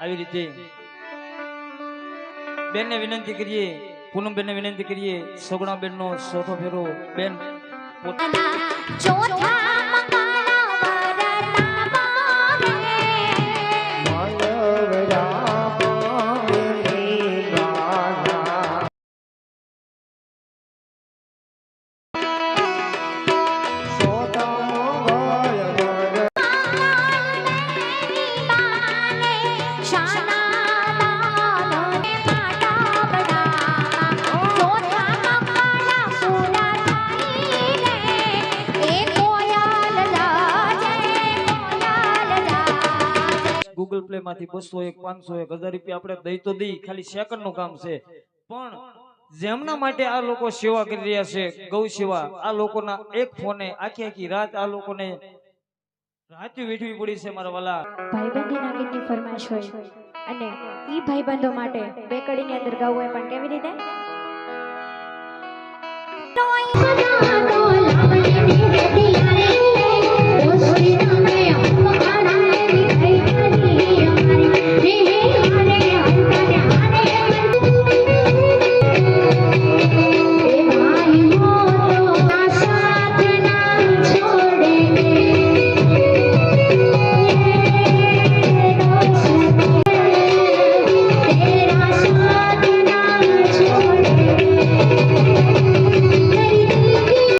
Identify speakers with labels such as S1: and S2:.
S1: આવી રીતે બેનને વિનંતી કરીએ પૂનમ બેનને વિનંતી કરીએ સગુણા બેનનો ચોથો ફેરો, બેન પોત- ગૂગલ પ્લે માંથી બસો એક, પાંચસો એક હજાર રૂપિયા આપણે દઈ તો દઈ, ખાલી સેકન્ડનું કામ છે. પણ જેમના માટે આ લોકો સેવા કરી રહ્યા છે, ગૌ સેવા, આ લોકોના એક ફોને આખી આખી રાત આ લોકોને રાત્યુ વેઠવી પડી છે મારા વાલા.
S2: ભાઈબંધીના કેટલી ફરમાશ હોય. અને ઈ ભાઈબંધો માટે બેકડીની અંદર ગાવું હોય પણ કેવી રીતે?